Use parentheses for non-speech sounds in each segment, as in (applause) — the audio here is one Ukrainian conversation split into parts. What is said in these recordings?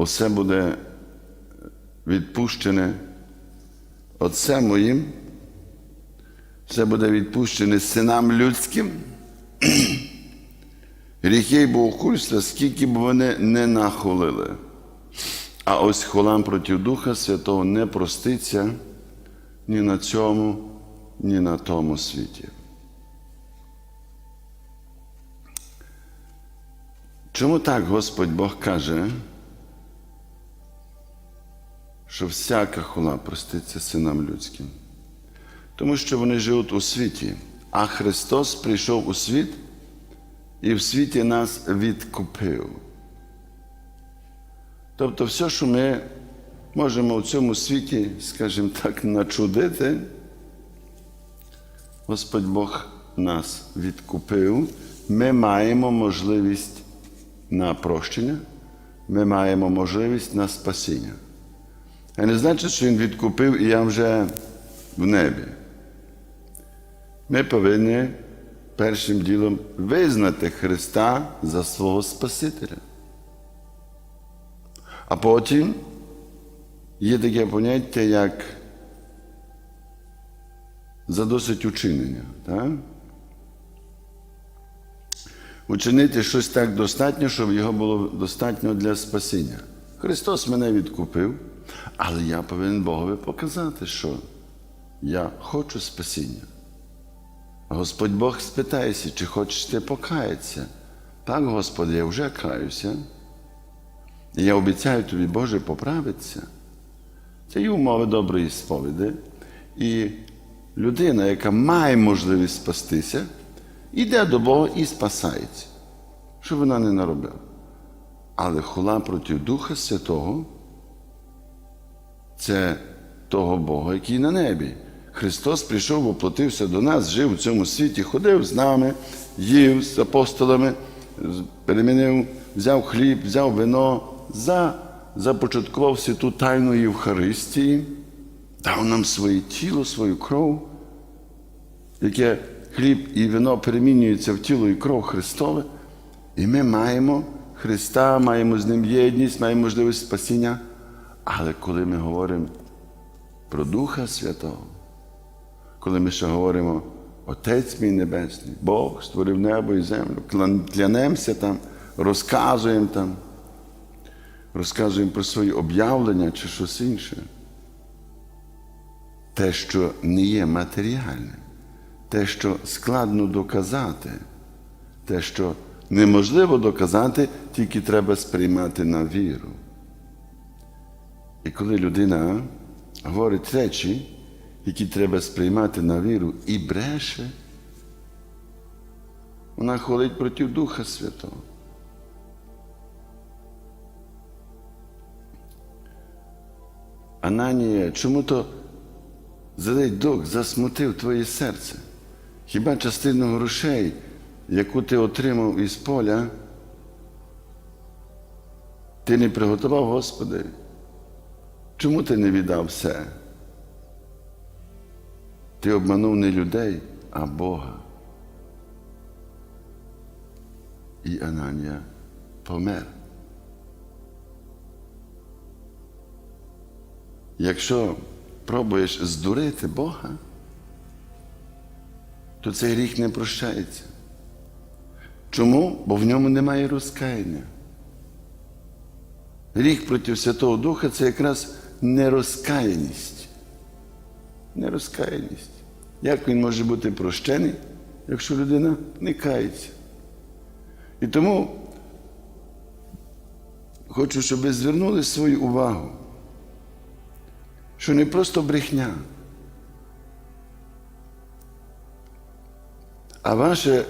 усе буде відпущене Отцем моїм, все буде відпущене синам людським. (clears throat) Гріхи і богохульства, скільки б вони не нахолили. А ось холам проти Духа Святого не проститься ні на цьому, ні на тому світі. Чому так Господь Бог каже, що всяка хула проститься синам людським? Тому що вони живуть у світі, а Христос прийшов у світ і в світі нас відкупив. Тобто, все, що ми можемо в цьому світі, скажімо так, начудити, Господь Бог нас відкупив, ми маємо можливість на прощення, ми маємо можливість на спасіння. А не значить, що Він відкупив і я вже в небі. Ми повинні першим ділом визнати Христа за свого Спасителя. А потім є таке поняття, як за досить учинення. Так? Учинити щось так достатньо, щоб його було достатньо для спасіння. Христос мене відкупив, але я повинен Богові показати, що я хочу спасіння. Господь Бог спитається, чи хочеш ти покаятися? Так, Господи, я вже каюся. І я обіцяю тобі, Боже, поправитися. Це є умови доброї сповіді. І людина, яка має можливість спастися, йде до Бога і спасається, що вона не наробила. Але хула проти Духа Святого це того Бога, який на небі. Христос прийшов, воплотився до нас, жив у цьому світі, ходив з нами, їв з апостолами, перемінив, взяв хліб, взяв вино, за, започаткував святу тайну Євхаристії, дав нам своє тіло, свою кров, яке хліб і вино перемінюються в тіло і кров Христове, і ми маємо Христа, маємо з Ним єдність, маємо можливість спасіння. Але коли ми говоримо про Духа Святого, коли ми ще говоримо, Отець мій Небесний, Бог створив небо і землю, клянемося там, розказуємо там, розказуємо про свої об'явлення чи щось інше. Те, що не є матеріальним, те, що складно доказати, те, що неможливо доказати, тільки треба сприймати на віру. І коли людина говорить речі, які треба сприймати на віру і бреше, вона ходить проти Духа Святого. Ананія, чому то злий дух засмутив твоє серце? Хіба частину грошей, яку ти отримав із поля, ти не приготував Господи? Чому ти не віддав все? Ти обманув не людей, а Бога. І Ананія помер. Якщо пробуєш здурити Бога, то цей гріх не прощається. Чому? Бо в ньому немає розкаяння. Гріх проти Святого Духа це якраз нерозкаяність. Нерозкаяність. Як він може бути прощений, якщо людина не кається? І тому хочу, щоб ви звернули свою увагу, що не просто брехня, а ваше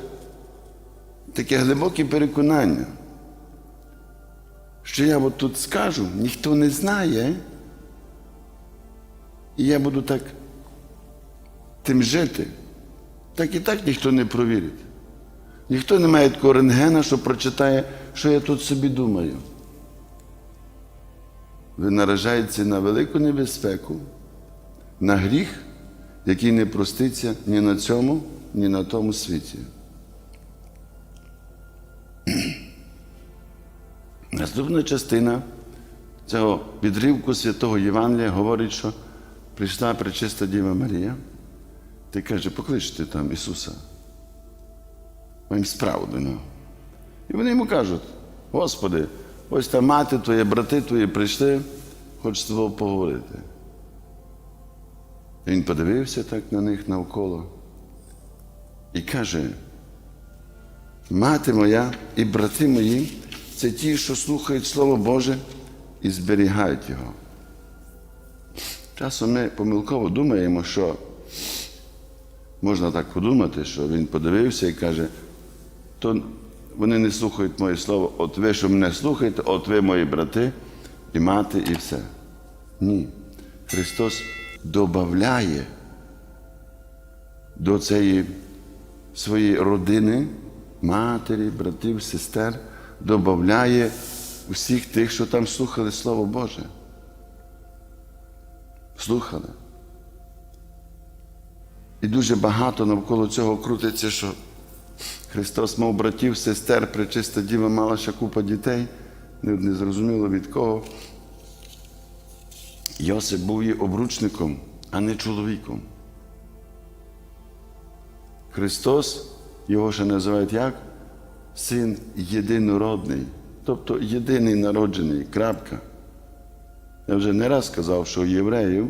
таке глибоке переконання, що я от тут скажу, ніхто не знає, і я буду так тим жити, так і так ніхто не провірить. Ніхто не має такого рентгена, що прочитає, що я тут собі думаю. Ви наражаєтеся на велику небезпеку, на гріх, який не проститься ні на цьому, ні на тому світі. Наступна частина цього відривку святого Євангелія говорить, що прийшла пречиста Діва Марія, ти каже, покличте там Ісуса. Маємо справу до нього. І вони йому кажуть: Господи, ось та мати твоя, брати твої прийшли, хочуть з тобою поговорити. Він подивився так на них навколо і каже: Мати моя і брати мої це ті, що слухають Слово Боже і зберігають його. Часом ми помилково думаємо, що можна так подумати, що він подивився і каже, то вони не слухають моє слово, от ви, що мене слухаєте, от ви мої брати і мати, і все. Ні. Христос додає до цієї своєї родини, матері, братів, сестер, додає усіх тих, що там слухали Слово Боже. Слухали. І дуже багато навколо цього крутиться, що Христос мав братів, сестер, пречиста діва мала ще купа дітей, не зрозуміло від кого. Йосип був її обручником, а не чоловіком. Христос, його ще називають як? Син єдинородний, тобто єдиний народжений. крапка. Я вже не раз сказав, що євреїв,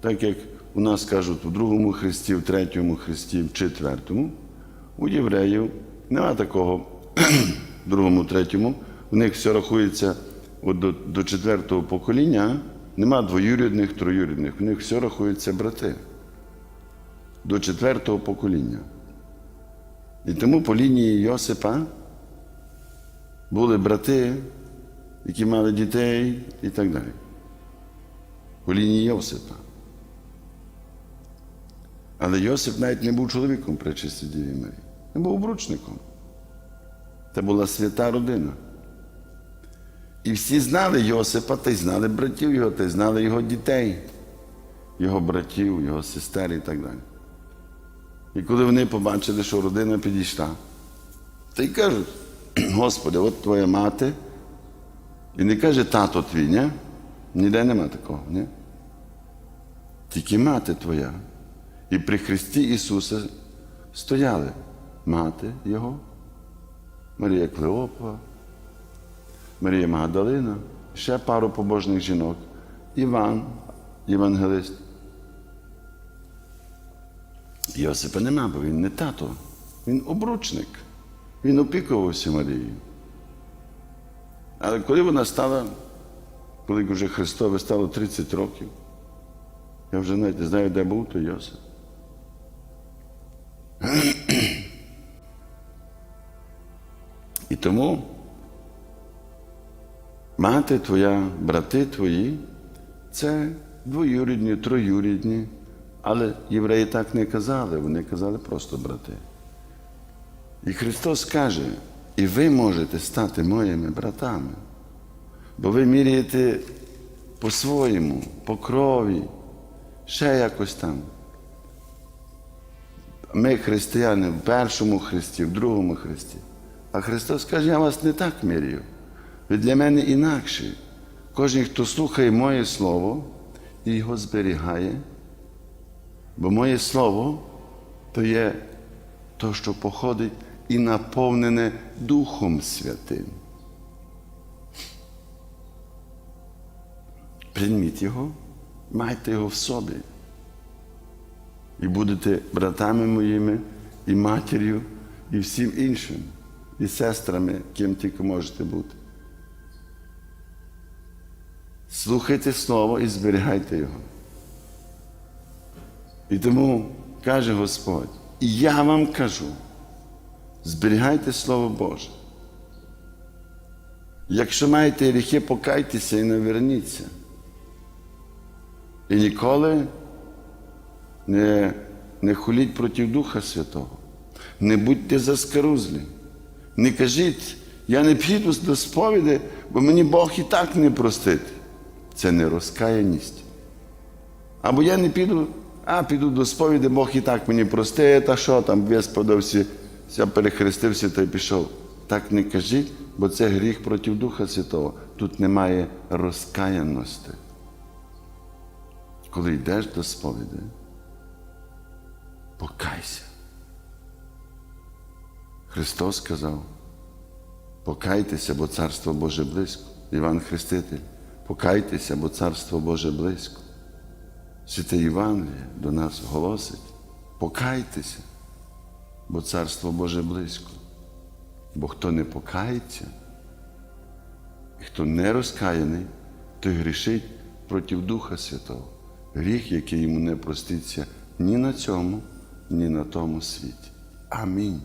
так як у нас кажуть у другому хресті, в третьому хресті, в четвертому, у євреїв нема такого в (clears throat) другому, третьому. У них все рахується от до, до четвертого покоління, нема двоюрідних, троюрідних. У них все рахується брати. До четвертого покоління. І тому по лінії Йосипа були брати, які мали дітей і так далі. По лінії Йосипа. Але Йосип навіть не був чоловіком при чистій Діві Марії. Він був обручником. Це була свята родина. І всі знали Йосипа, та й знали братів його, та й знали його дітей, його братів, його сестер і так далі. І коли вони побачили, що родина підійшла, то й кажуть, Господи, от твоя мати. І не каже тато твій, ні? Ніде нема такого, ні? Тільки мати твоя. І при Христі Ісуса стояли мати Його, Марія Клеопа, Марія Магдалина, ще пару побожних жінок, Іван, євангелист. Йосипа нема, бо він не тато, він обручник. Він опікувався Марією. Але коли вона стала, коли вже Христове стало 30 років, я вже навіть не знаю, де був той Йосип. І тому мати твоя, брати твої це двоюрідні, троюрідні. Але євреї так не казали, вони казали просто брати. І Христос каже, і ви можете стати моїми братами, бо ви міряєте по-своєму, по крові, ще якось там. Ми християни в першому хресті, в другому хресті. А Христос каже, я вас не так міряю. Ви для мене інакші. Кожен, хто слухає моє Слово і його зберігає, бо моє Слово то є то, що походить і наповнене Духом Святим. Прийміть його, майте його в собі. І будете братами моїми, і матір'ю, і всім іншим, і сестрами, ким тільки можете бути. Слухайте Слово і зберігайте його. І тому каже Господь, і я вам кажу, зберігайте Слово Боже. Якщо маєте гріхи, покайтеся і наверніться. І ніколи не, не хуліть проти Духа Святого. Не будьте заскарузлі. Не кажіть, я не піду до сповіді, бо мені Бог і так не простить. Це не розкаяність. Або я не піду, а піду до сповіді, Бог і так мені простить, а що там, весь подався, я перехрестився та й пішов. так не кажіть, бо це гріх проти Духа Святого. Тут немає розкаяності. Коли йдеш до сповіді, покайся. Христос сказав, покайтеся, бо Царство Боже близько. Іван Хреститель, покайтеся, бо Царство Боже близько. Святе Євангеліє до нас голосить, покайтеся, бо Царство Боже близько. Бо хто не покається, і хто не розкаяний, той грішить проти Духа Святого. Гріх, який йому не проститься ні на цьому, ні на тому світі. Амінь.